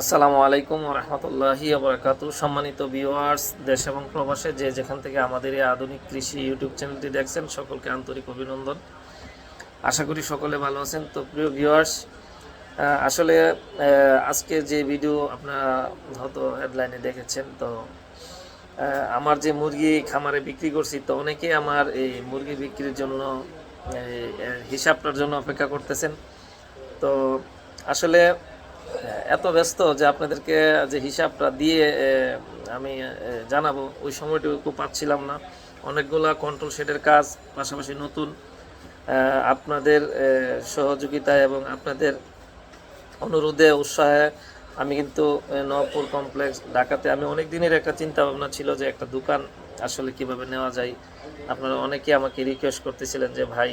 আসসালামু আলাইকুম রহমতুল্লাহি বরকাত সম্মানিত ভিউয়ার্স, দেশ এবং প্রবাসে যে যেখান থেকে আমাদের এই আধুনিক কৃষি ইউটিউব চ্যানেলটি দেখছেন, সকলকে আন্তরিক অভিনন্দন। আশা করি সকলে ভালো আছেন। তো প্রিয় ভিউয়ার্স আসলে আজকে যে ভিডিও আপনারা হয়তো হেডলাইনে দেখেছেন, তো আমার যে মুরগি খামারে বিক্রি করছি, তো অনেকেই আমার এই মুরগি বিক্রির জন্য হিসাবটার জন্য অপেক্ষা করতেছেন। তো আসলে এত ব্যস্ত যে আপনাদেরকে যে হিসাবটা দিয়ে আমি জানাব, ওই সময়টুকু পাচ্ছিলাম না। অনেকগুলা কন্ট্রোল শেডের কাজ, পাশাপাশি নতুন আপনাদের সহযোগিতায় এবং আপনাদের অনুরোধে, উৎসাহে আমি কিন্তু নবপুর কমপ্লেক্স ঢাকাতে আমি অনেক দিনের একটা চিন্তা ভাবনা ছিল যে একটা দোকান আসলে কীভাবে নেওয়া যায়। আপনারা অনেকে আমাকে রিকোয়েস্ট করতেছিলেন যে, ভাই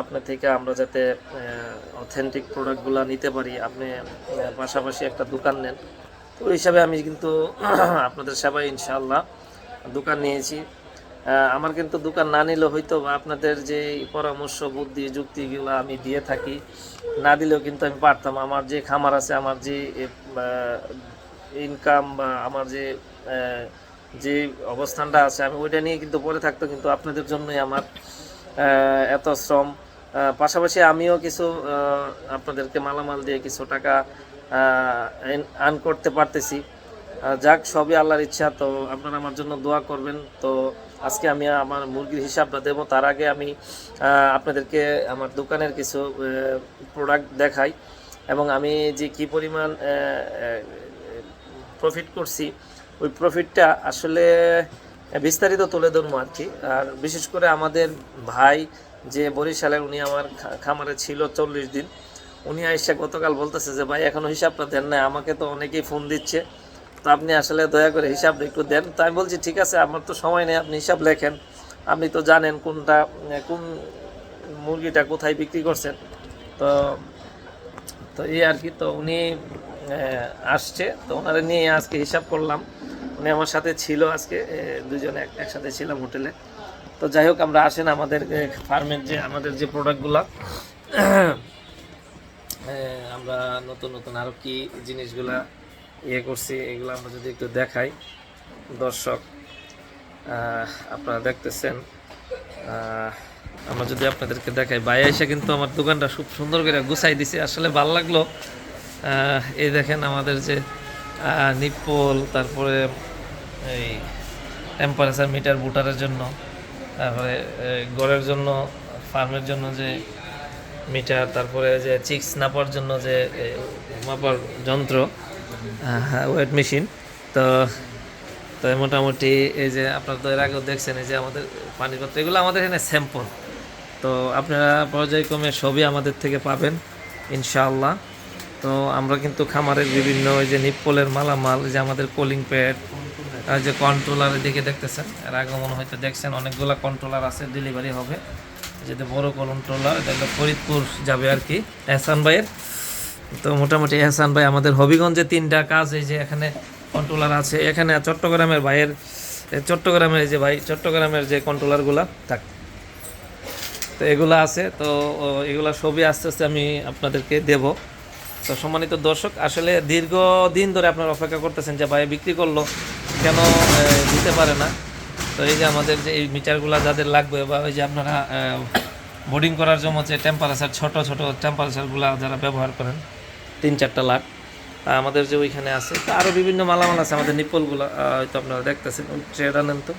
আপনার থেকে আমরা যাতে অথেন্টিক প্রোডাক্টগুলো নিতে পারি, আপনি পাশাপাশি একটা দোকান নেন। তো ওই হিসাবে আমি কিন্তু আপনাদের সেবায় ইনশাল্লাহ দোকান নিয়েছি। আমার কিন্তু দোকান না নিলে হয়তো বা আপনাদের যে পরামর্শ, বুদ্ধি, যুক্তিগুলো আমি দিয়ে থাকি, না দিলেও কিন্তু আমি পারতাম। আমার যে খামার আছে, আমার যে ইনকাম বা আমার যে যে অবস্থানটা আছে, আমি ওইটা নিয়ে কিন্তু পরে থাকতো, কিন্তু আপনাদের জন্যই আমার এত শ্রম। পাশাপাশি আমিও কিছু আপনাদেরকে মালামাল দিয়ে কিছু টাকা আর্ন করতে পারতেছি। যাক, সবই আল্লাহর ইচ্ছা, তো আপনারা আমার জন্য দোয়া করবেন। তো আজকে আমি আমার মুরগির হিসাবটা দেবো। তার আগে আমি আপনাদেরকে আমার দোকানের কিছু প্রোডাক্ট দেখাই। এবং আমি যে কি পরিমাণ প্রফিট করছি, ওই প্রফিটটা আসলে বিস্তারিত তুলে ধরবো আর কি। আর বিশেষ করে আমাদের ভাই যে বরিশালের, উনি আমার খামারে ছিল চল্লিশ দিন। উনি আইসা গতকাল বলতেছে যে, ভাই, এখনও হিসাবটা দেন না আমাকে তো অনেকেই ফোন দিচ্ছে। তো আপনি আসলে দয়া করে হিসাবটা একটু দেন। তো আমি বলছি, ঠিক আছে, আমার তো সময় নেই, আপনি হিসাব লেখেন। আপনি তো জানেন কোনটা, কোন মুরগিটা কোথায় বিক্রি করছেন। তো তো এই আর কি, তো উনি আসছে। তো ওনারা নিয়ে আজকে হিসাব করলাম। উনি আমার সাথে ছিল আজকে দুজনে এক- একসাথে ছিলাম হোটেলে। তো যাই হোক, আমরা আসেন আমাদের ফার্মের যে, আমাদের যে প্রোডাক্টগুলো আমরা নতুন নতুন আরও কি জিনিসগুলা ইয়ে করছি, এগুলো আমরা যদি একটু দেখাই। দর্শক আপনারা দেখতেছেন আমরা যদি আপনাদেরকে দেখাই বাইরে এসে কিন্তু আমার দোকানটা খুব সুন্দর করে গুছাই দিছে। আসলে ভালো লাগল এই দেখেন আমাদের যে নিপ্পল, তারপরে এই টেম্পারেচার মিটার বুটারের জন্য, তারপরে গড়ের জন্য, ফার্মের জন্য যে মিটার তারপরে যে চিক্স নাপার জন্য যে মাপার যন্ত্র ওয়েট মেশিন তো তো মোটামুটি এই যে আপনারা তো এর আগেও দেখছেন, এই যে আমাদের পানিপত্র এগুলো আমাদের এখানে স্যাম্পল তো আপনারা পর্যায়ক্রমে সবই আমাদের থেকে পাবেন, ইনশাআল্লাহ। তো আমরা কিন্তু খামারের বিভিন্ন ওই যে নিপ্পলের মালামাল যে আমাদের কোলিং প্যাড যে কন্ট্রোলার দিকে দেখতেছেন, এর আগে মনে হয়তো দেখছেন, অনেকগুলো কন্ট্রোলার আছে ডেলিভারি হবে। যেটা বড় কন্ট্রোলার এটা ফরিদপুর যাবে আর কি, এহসান ভাইয়ের। তো মোটামুটি এহসান ভাই, আমাদের হবিগঞ্জে তিনটা কাজ, এই যে এখানে কন্ট্রোলার আছে, এখানে চট্টগ্রামের ভাইয়ের চট্টগ্রামের যে ভাই, চট্টগ্রামের যে কন্ট্রোলারগুলা থাক। তো এগুলো আছে, তো এগুলো সবই আস্তে আস্তে আমি আপনাদেরকে দেব। তো সম্মানিত দর্শক, আসলে দীর্ঘদিন ধরে আপনারা অপেক্ষা করতেছেন যে ভাই বিক্রি করল কেন দিতে পারে না? তো এই যে আমাদের যে এই মিটারগুলো যাদের লাগবে বা ওই যে আপনারা বোর্ডিং করার জন্য যে টেম্পারেচার ছোট ছোট টেম্পারেচারগুলো যারা ব্যবহার করেন, তিন চারটা লাখ আমাদের যে ওইখানে আছে, তো আরও বিভিন্ন মালামাল আছে আমাদের নিপলগুলো হয়তো আপনারা দেখতেছেন, ওই ট্রেটা নেন তো।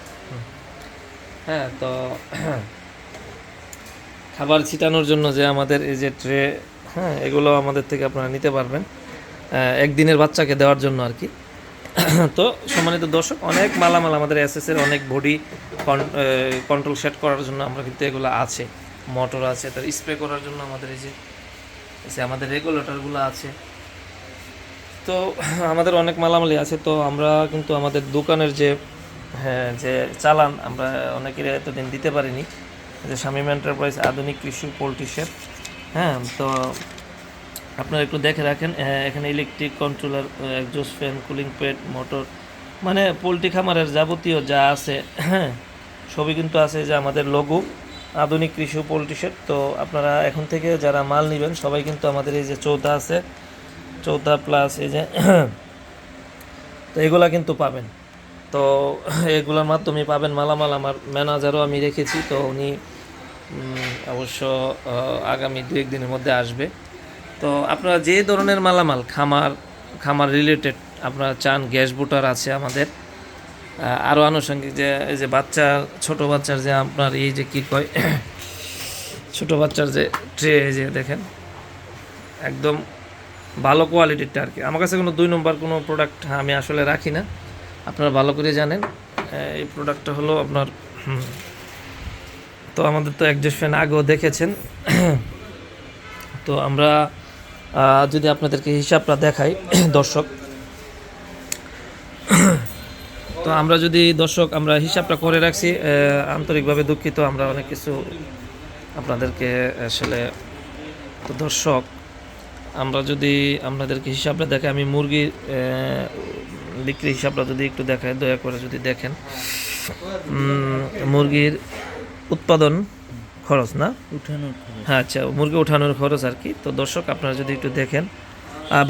হ্যাঁ তো খাবার ছিটানোর জন্য যে আমাদের এই যে ট্রে হ্যাঁ এগুলো আমাদের থেকে আপনারা নিতে পারবেন একদিনের বাচ্চাকে দেওয়ার জন্য আর কি। তো সম্মানিত দর্শক, অনেক মালামাল আমাদের এসএসের অনেক বডি কন্ট্রোল সেট করার জন্য আমরা কিন্তু এগুলো আছে। মোটর আছে, তার স্প্রে করার জন্য আমাদের এই যে আমাদের রেগুলেটরগুলো আছে। তো আমাদের অনেক মালামালি আছে, তো আমরা কিন্তু আমাদের দোকানের যে হ্যাঁ যে চালান আমরা অনেকের এতদিন দিতে পারিনি। যে শামীম এন্টারপ্রাইজ আধুনিক কৃষি পোলট্রি শেড হ্যাঁ তো আপনারা একটু দেখে রাখেন এখানে electric controller exhaust fan cooling pad motor মানে পোলট্রি খামারের যাবতীয় যা আছে হ্যাঁ সবই কিন্তু আছে যে আমাদের লঘু আধুনিক কৃষি পোলট্রি শেড তো আপনারা এখন থেকে যারা মাল নেবেন, সবাই কিন্তু আমাদের এই যে চৌথা আছে চৌথা প্লাস এই যে, তো এগুলা কিন্তু পাবেন। তো এগুলোর মাধ্যমে পাবেন মালামাল। আমার ম্যানেজারও আমি রেখেছি, তো উনি অবশ্য আগামী দু একদিনের মধ্যে আসবে। তো আপনারা যে ধরনের মালামাল, খামার খামার রিলেটেড আপনারা চান, গ্যাস বুটার আছে আমাদের আরও আনুষঙ্গিক যে এই যে বাচ্চা, ছোট বাচ্চার যে আপনার এই যে কী কয়, ছোট বাচ্চার যে ট্রে যে দেখেন, একদম ভালো কোয়ালিটিরটা আর কি। আমার কাছে কোনো দুই নম্বর কোনো প্রোডাক্ট আমি আসলে রাখি না। আপনারা ভালো করে জানেন এই প্রোডাক্টটা হলো আপনার তো আমাদের তো একজস্ট ফ্যান আগেও দেখেছেন, তো আমরা যদি আপনাদেরকে হিসাবটা দেখাই দর্শক। তো আমরা যদি দর্শক আমরা হিসাবটা করে রাখছি আন্তরিকভাবে দুঃখিত আমরা অনেক কিছু আপনাদেরকে আসলে তো দর্শক আমরা যদি আপনাদেরকে হিসাবটা দেখে আমি মুরগির আহ, বিক্রি হিসাবটা যদি একটু দেখাই দয়া করে যদি দেখেন। মুরগির উৎপাদন খরচ না? হ্যাঁ আচ্ছা মুরগি উঠানোর খরচ আর কি। তো দর্শক আপনারা যদি একটু দেখেন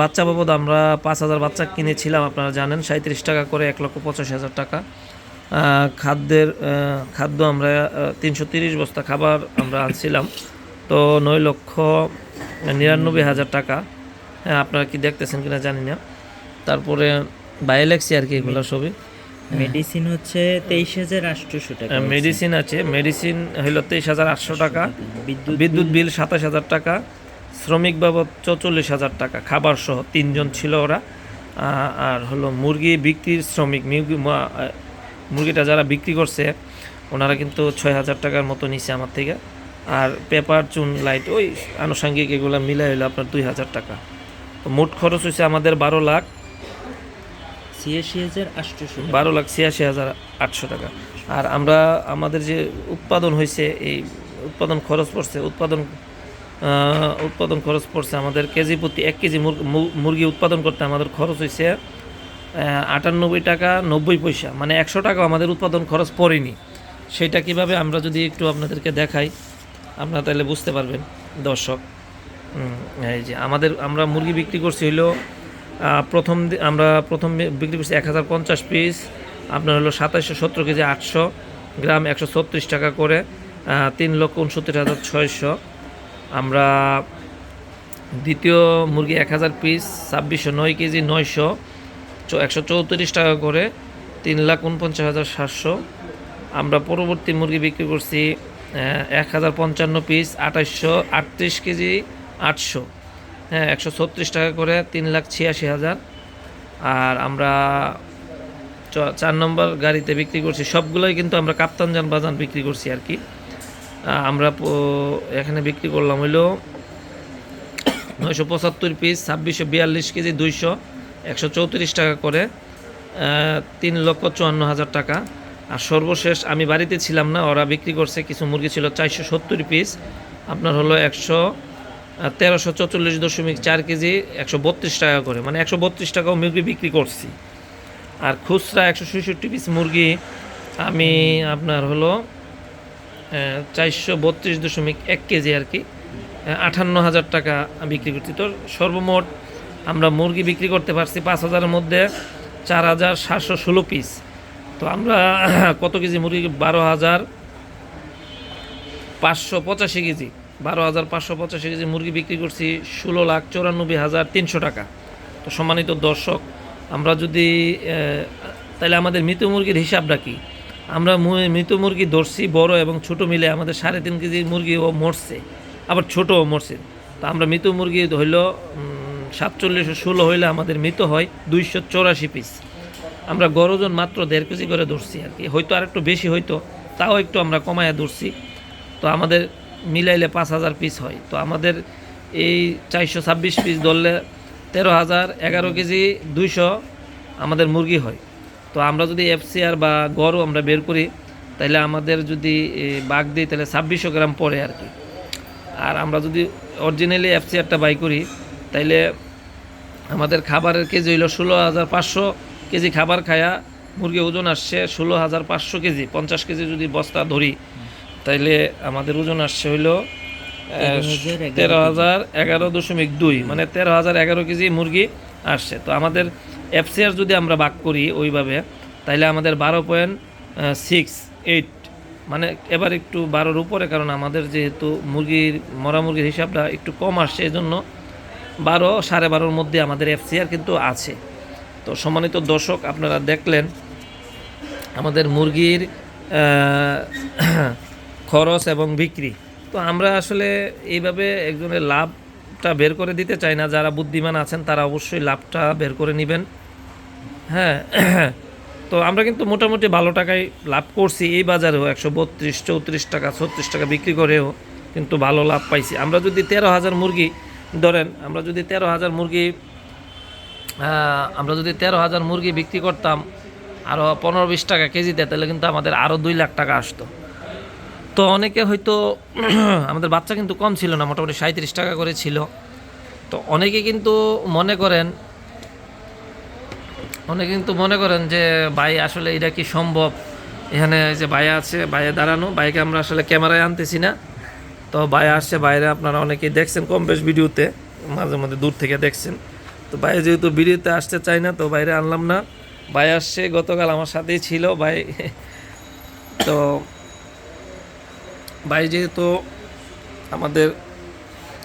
বাচ্চা বাবদ আমরা পাঁচ হাজার বাচ্চা কিনেছিলাম আপনারা জানেন সাঁত্রিশ টাকা করে এক লক্ষ পঁচাশি হাজার টাকা। খাদ্যের খাদ্য আমরা তিনশো তিরিশ বস্তা খাবার আমরা আনছিলাম। তো নয় লক্ষ নিরানব্বই হাজার টাকা। হ্যাঁ আপনারা কি দেখতেছেন কিনা জানি না। তারপরে বায়োলেক্সি আর কি এগুলো সবই। মেডিসিন হচ্ছে তেইশ হাজার আটশোশো টাকা মেডিসিন আছে। মেডিসিন হলো তেইশ হাজার আটশো টাকা। বিদ্যুৎ বিদ্যুৎ বিল সাতাশ হাজার টাকা। শ্রমিক বাবদ চৌচল্লিশ হাজার টাকা। খাবার সহ তিনজন ছিল ওরা। আর হলো মুরগি বিক্রির শ্রমিক। মুরগিটা যারা বিক্রি করছে ওনারা কিন্তু ছয় হাজার টাকার মতো নিছে আমার থেকে। আর পেপার চুন লাইট ওই আনুষঙ্গিক এগুলো মিলাই হলো আপনার দুই হাজার টাকা। তো মোট খরচ হয়েছে আমাদের বারো লাখ। বারো লাখ ছিয়াশি হাজার আটশো টাকা। আর আমরা আমাদের যে উৎপাদন হয়েছে এই উৎপাদন খরচ পড়ছে উৎপাদন উৎপাদন খরচ পড়ছে আমাদের কেজি প্রতি এক কেজি মুরগি উৎপাদন করতে আমাদের খরচ হয়েছে আটানব্বই টাকা নব্বই পয়সা। মানে একশো টাকা আমাদের উৎপাদন খরচ পড়েনি। সেটা কীভাবে আমরা যদি একটু আপনাদেরকে দেখাই আপনারা তাহলে বুঝতে পারবেন দর্শক। এই যে আমাদের আমরা মুরগি বিক্রি করছি আহ, প্রথম আমরা প্রথম বিক্রি করছি এক হাজার পঞ্চাশ পিস আপনার হলো সাতাশশো সত্তর কেজি আটশো। গ্রাম একশো ছত্রিশ টাকা করে তিন লক্ষ উনসত্তর হাজার ছয়শো। আমরা দ্বিতীয় মুরগি এক হাজার পিস ছাব্বিশশো নয় কেজি নয়শো। একশো চৌত্রিশ টাকা করে, তিন লাখ উনপঞ্চাশ হাজার সাতশো। আমরা পরবর্তী মুরগি বিক্রি করছি এক হাজার পঞ্চান্ন পিস আঠাশশো আটত্রিশ কেজি আটশো। হ্যাঁ একশো ছত্রিশ টাকা করে তিন লাখ ছিয়াশি হাজার। আর আমরা চার নম্বর গাড়িতে বিক্রি করছি। সবগুলোই কিন্তু আমরা কাপ্তানজান বাজান বিক্রি করছি আর কি। আমরা এখানে বিক্রি করলাম হইল নয়শো পঁচাত্তর পিস ছাব্বিশশো বিয়াল্লিশ কেজি, দুইশো, একশো চৌত্রিশ টাকা করে তিন লক্ষ চুয়ান্ন হাজার টাকা। আর সর্বশেষ আমি বাড়িতে ছিলাম না, ওরা বিক্রি করছে, কিছু মুরগি ছিল চারশো সত্তর পিস আপনার হলো একশো তেরোশো চৌচল্লিশ দশমিক চার কেজি একশো বত্রিশ টাকা করে। মানে একশো বত্রিশ টাকাও মুরগি বিক্রি করছি। আর খুচরা একশো ছেষট্টি পিস মুরগি আমি আপনার হলো চারশো বত্রিশ দশমিক এক কেজি আর কি আটান্ন হাজার টাকা বিক্রি করছি। তো সর্বমোট আমরা মুরগি বিক্রি করতে পারছি পাঁচ হাজারের মধ্যে চার হাজার সাতশো ষোলো পিস তো আমরা কত কেজি মুরগি? বারো হাজার পাঁচশো পঁচাশি কেজি। বারো হাজার পাঁচশো পঁচাশি কেজি মুরগি বিক্রি করছি ষোলো লাখ চৌরানব্বই হাজার তিনশো টাকা। তো সম্মানিত দর্শক, আমরা যদি তাহলে আমাদের মৃত মুরগির হিসাবটা কি? আমরা মৃত মুরগি ধরছি বড় এবং ছোট মিলে আমাদের সাড়ে তিন কেজি মুরগিও মরছে, আবার ছোটও মরছে। তো আমরা মৃত মুরগি হইল সাতচল্লিশশো ষোলো হইলে আমাদের মৃত হয় দুইশো চৌরাশি পিস। আমরা গড় ওজন মাত্র দেড় কেজি করে ধরছি আর কি। হয়তো আর একটু বেশি হয়তো, তাও একটু আমরা কমায়া ধরছি। তো আমাদের মিলাইলে পাঁচ হাজার পিস হয়। তো আমাদের এই চারশো ছাব্বিশ পিস ধরলে তেরো হাজার, এগারো কেজি দুইশো আমাদের মুরগি হয়। তো আমরা যদি এফসিআর বা গড়ও আমরা বের করি তাহলে আমাদের যদি বাঘ দিই তাহলে ছাব্বিশশো গ্রাম পড়ে আর কি। আর আমরা যদি অরিজিনালি এফসিআরটা বাই করি, তাইলে আমাদের খাবারের কেজি হইল ষোলো হাজার পাঁচশো কেজি খাবার খায়া মুরগি ওজন আসছে ষোলো হাজার পাঁচশো কেজি। পঞ্চাশ কেজি যদি বস্তা ধরি তাইলে আমাদের ওজন আসছে হইল তেরো হাজার এগারো দশমিক দুই মানে তেরো হাজার এগারো কেজি মুরগি আসছে। তো আমাদের এফসিআর যদি আমরা বাক করি ওইভাবে তাহলে আমাদের বারো পয়েন্ট সিক্স এইট মানে এবার একটু বারোর উপরে কারণ আমাদের যেহেতু মুরগির মরা মুরগির হিসাবটা একটু কম আসছে এই জন্য বারো সাড়ে বারোর মধ্যে আমাদের এফসিআর কিন্তু আছে। তো সম্মানিত দর্শক আপনারা দেখলেন আমাদের মুরগির খরচ এবং বিক্রি। তো আমরা আসলে এইভাবে একজনের লাভটা বের করে দিতে চাই না। যারা বুদ্ধিমান আছেন, তারা অবশ্যই লাভটা বের করে নেবেন। হ্যাঁ তো আমরা কিন্তু মোটামুটি ভালো টাকায় লাভ করছি। এই বাজারেও একশো বত্রিশ, চৌত্রিশ টাকা, ছত্রিশ টাকা বিক্রি করেও কিন্তু ভালো লাভ পাইছি। আমরা যদি তেরো হাজার মুরগি, ধরেন আমরা যদি তেরো হাজার মুরগি আমরা যদি তেরো হাজার মুরগি বিক্রি করতাম আরও পনেরো বিশ টাকা কেজিতে, তাহলে কিন্তু আমাদের আরও দুই লাখ টাকা আসতো। তো অনেকে হয়তো আমাদের বাচ্চা কিন্তু কম ছিল না, মোটামুটি সাঁত্রিশ টাকা করে ছিল। তো অনেকে কিন্তু মনে করেন, অনেকে কিন্তু মনে করেন যে, ভাই, আসলে এটা কি সম্ভব? এখানে যে ভাই আছে বাইরে দাঁড়ানো বাইকে আমরা আসলে ক্যামেরায় আনতেছি না। তো ভাই আসছে বাইরে আপনারা অনেকেই দেখছেন কম বেশ ভিডিওতে, মাঝে মধ্যে দূর থেকে দেখছেন। তো বাইরে যেহেতু ভিডিওতে আসতে চাই না, তো বাইরে আনলাম না। ভাই আসছে, গতকাল আমার সাথেই ছিল ভাই। তো ভাই যেহেতু আমাদের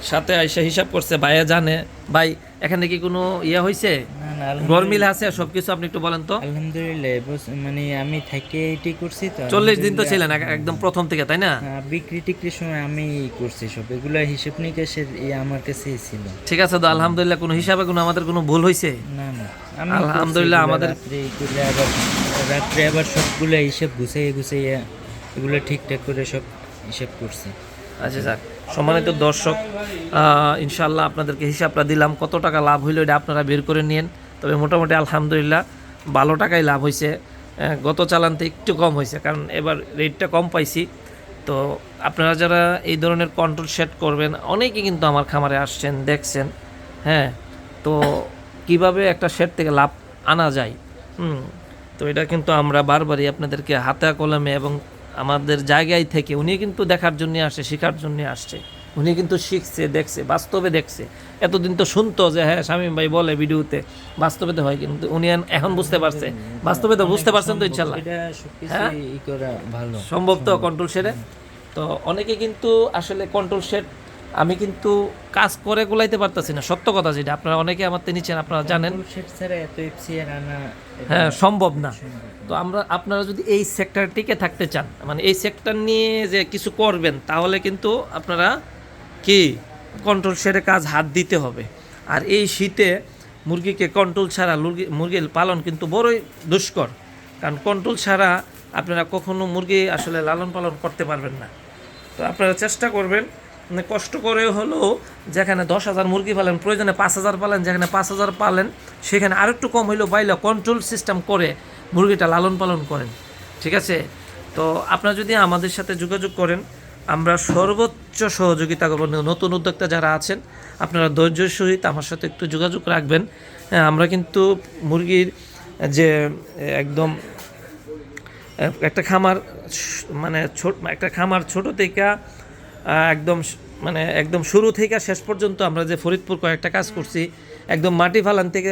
সাথে আইসা হিসাব করছে ভাইয়া জানে। ভাই এখানে কি কোনো ইয়ে হয়েছে গরমিল আছে সব কিছু আপনি একটু বলেন তো। আলহামদুলিল্লাহ মানে আমি থেকে এটি করছি তো। চল্লিশ দিন তো ছিলেন একদম প্রথম থেকে তাই না? বিক্রি টিক্রির সময় আমি করছি সব। এগুলো হিসেব নিকাশের ই আমার কাছেই ছিল। ঠিক আছে তো আলহামদুলিল্লাহ কোনো হিসাবে কোনো আমাদের কোনো ভুল হয়েছে না না আলহামদুলিল্লাহ আমাদের- রাত্রে আবার রাত্রে আবার সবগুলো হিসেব গুছাইয়ে গুছাইয়ে এগুলো ঠিকঠাক করে সব হিসেব করছি। আচ্ছা। স্যার সম্মানিত দর্শক আহ, ইনশাআল্লাহ আপনাদেরকে হিসাবটা দিলাম। কত টাকা লাভ হইল এটা আপনারা বের করে নিন তবে মোটামুটি আলহামদুলিল্লাহ ভালো টাকাই লাভ হয়েছে গত চালানতে একটু কম হয়েছে কারণ এবার রেটটা কম পাইছি। তো আপনারা যারা এই ধরনের কন্ট্রোল সেট করবেন অনেকে কিন্তু আমার খামারে আসছেন দেখছেন। হ্যাঁ তো কীভাবে একটা সেট থেকে লাভ আনা যায়? হুম তো এটা কিন্তু আমরা বারবারই আপনাদেরকে হাতে কলমে এবং আমাদের জায়গায় থেকে উনি কিন্তু দেখার জন্য আসে শেখার জন্য আসছে। উনি কিন্তু শিখছে দেখছে বাস্তবে দেখছে। এতদিন তো শুনতো যে হ্যাঁ শামীম ভাই বলে ভিডিওতে বাস্তবে তো হয় কিন্তু উনি এখন- বুঝতে পারছে। বাস্তবে তো বুঝতে পারছেন তো ইনশাল্লাহ। সবকিছু হ্যাঁ? সম্ভব তো কন্ট্রোল সেরে তো অনেকে কিন্তু আসলে কন্ট্রোল সেট আমি কিন্তু কাজ করে গুলাইতে পারতেছি না সত্য কথা যেটা। আপনারা অনেকে আমার নিচ্ছেন আপনারা জানেন। হ্যাঁ সম্ভব না। তো আমরা আপনারা যদি এই সেক্টরে টিকে থাকতে চান মানে এই সেক্টর নিয়ে যে কিছু করবেন তাহলে কিন্তু আপনারা কি? কন্ট্রোল সেরে কাজ হাত দিতে হবে। আর এই শীতে মুরগিকে কন্ট্রোল ছাড়া মুরগি মুরগির পালন কিন্তু বড়ই দুষ্কর। কারণ কন্ট্রোল ছাড়া আপনারা কখনো মুরগি আসলে লালন পালন করতে পারবেন না। তো আপনারা চেষ্টা করবেন কষ্ট করে হলেও যেখানে দশ হাজার মুরগি পালেন প্রয়োজনে পাঁচ হাজার পালেন যেখানে পাঁচ হাজার পালেন সেখানে আরেকটু কম হইলেও পাইলে কন্ট্রোল সিস্টেম করে মুরগিটা লালন পালন করেন। ঠিক আছে? তো আপনারা যদি আমাদের সাথে যোগাযোগ করেন আমরা সর্বোচ্চ সহযোগিতা করব। নতুন উদ্যোক্তা যারা আছেন আপনারা ধৈর্যের সহিত আমার সাথে একটু যোগাযোগ রাখবেন। হ্যাঁ, আমরা কিন্তু মুরগির যে একদম একটা খামার মানে ছোট একটা খামার ছোট থেকে একদম মানে একদম শুরু থেকে শেষ পর্যন্ত আমরা যে ফরিদপুর কয়েকটা কাজ করছি, একদম মাটি ফালান থেকে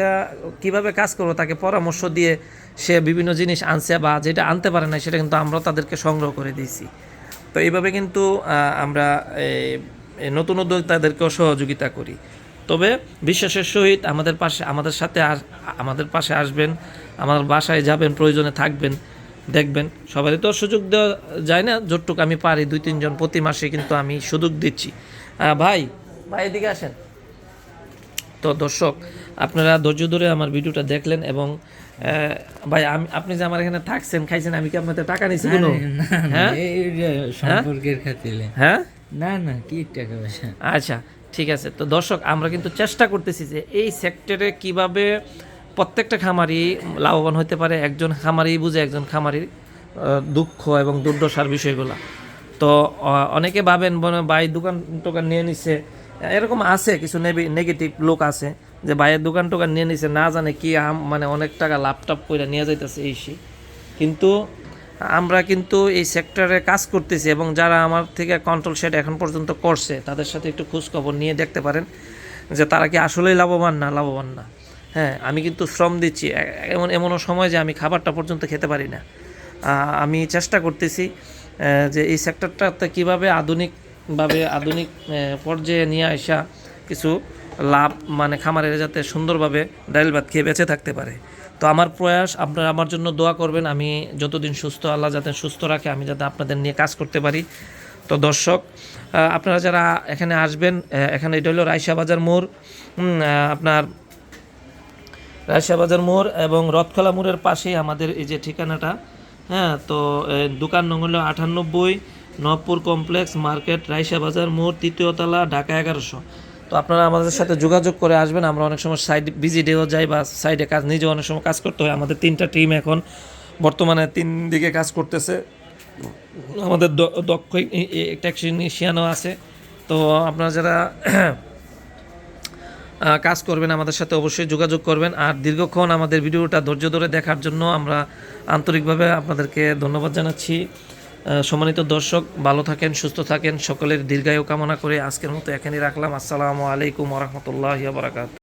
কীভাবে কাজ করব তাকে পরামর্শ দিয়ে সে বিভিন্ন জিনিস আনছে বা যেটা আনতে পারে না সেটা কিন্তু আমরা তাদেরকে সংগ্রহ করে দিয়েছি। তো এইভাবে কিন্তু আমরা নতুন উদ্যোক্তাদেরকেও সহযোগিতা করি। তবে বিশ্বাসের সহিত আমাদের পাশে, আমাদের সাথে আস- আমাদের পাশে আসবেন, আমার বাসায় যাবেন, প্রয়োজনে থাকবেন। দেখবেন সবারই তো সুযোগ দেওয়া যায় না যতটুকু আমি পারি দুই তিনজন প্রতি মাসে কিন্তু আমি সুযোগ দিচ্ছি। ভাই ভাই এদিকে আসেন। তো দর্শক আপনারা ধৈর্য ধরে আমার ভিডিওটা দেখলেন এবং ভাই আমি আপনি যে আমার এখানে থাকছেন খাইছেন আমি কি আপনাদের টাকা নিছি কোনো? না, হ্যাঁ? সম্পর্কের খাতিরে। হ্যাঁ? না না কি টাকা আচ্ছা ঠিক আছে। তো দর্শক আমরা কিন্তু চেষ্টা করতেছি যে এই সেক্টরে কীভাবে প্রত্যেকটা খামারি লাভবান হতে পারে, একজন খামারি বুঝে, একজন খামারির দুঃখ এবং দুর্দশার বিষয়গুলো। তো অনেকে ভাবেন বনে ভাই দোকান টোকান নিয়ে নিছে। এরকম আছে, কিছু নেগেটিভ লোক আছে যে ভাইয়ের দোকান টোকান নিয়ে নিছে, না জানে কি আম মানে অনেক টাকা লাভ করে নিয়ে যাইতেছে এই সেই কিন্তু আমরা কিন্তু এই সেক্টরে কাজ করতেছি এবং যারা আমার থেকে কন্ট্রোল শেড এখন পর্যন্ত করছে, তাদের সাথে একটু খোঁজখবর নিয়ে দেখতে পারেন যে তারা কি আসলেই লাভবান না লাভবান না। হ্যাঁ আমি কিন্তু শ্রম দিচ্ছি। এমন, এমনও সময় যে আমি খাবারটা পর্যন্ত খেতে পারি না। আমি চেষ্টা করতেছি যে এই সেক্টরটাতে কীভাবে আধুনিকভাবে আধুনিক পর্যায়ে নিয়ে আসা কিছু লাভ মানে খামারের যাতে সুন্দরভাবে ডাইল ভাত খেয়ে বেঁচে থাকতে পারে। তো আমার প্রয়াস, আপনারা আমার জন্য দোয়া করবেন, আমি যতদিন সুস্থ, আল্লাহ যাতে সুস্থ রাখে, আমি যাতে আপনাদের নিয়ে কাজ করতে পারি। তো দর্শক আপনারা যারা এখানে আসবেন এখানে এটা হলো রায়শা বাজার মোড়। আপনার রায়শা বাজার মোড় এবং রথখোলা মোড়ের পাশেই আমাদের এই যে ঠিকানাটা হ্যাঁ তো দোকান নং হলো আটানব্বই, নবপুর কমপ্লেক্স মার্কেট রায়শা বাজার মোড়, তৃতীয় তলা, ঢাকা এগারোশো। তো আপনারা আমাদের সাথে যোগাযোগ করে আসবেন, আমরা অনেক সময় সাইড ভিজিটেও যাই বা সাইডে কাজ, নিজেও অনেক সময় কাজ করতে হয়। আমাদের তিনটা টিম এখন বর্তমানে তিন দিকে কাজ করতেছে। আমাদের দক্ষ টেকনিশিয়ানও আছে। তো আপনারা যারা কাজ করবেন, আমাদের সাথে অবশ্যই যোগাযোগ করবেন। আর দীর্ঘক্ষণ আমাদের ভিডিওটা ধৈর্য ধরে দেখার জন্য আমরা আন্তরিকভাবে আপনাদেরকে ধন্যবাদ জানাচ্ছি। সম্মানিত দর্শক, ভালো থাকেন, সুস্থ থাকেন, সকলের দীর্ঘায়ু কামনা করে আজকের মতো এখানেই রাখলাম। আসসালামু আলাইকুম রহমতুল্লাহ বারাকাত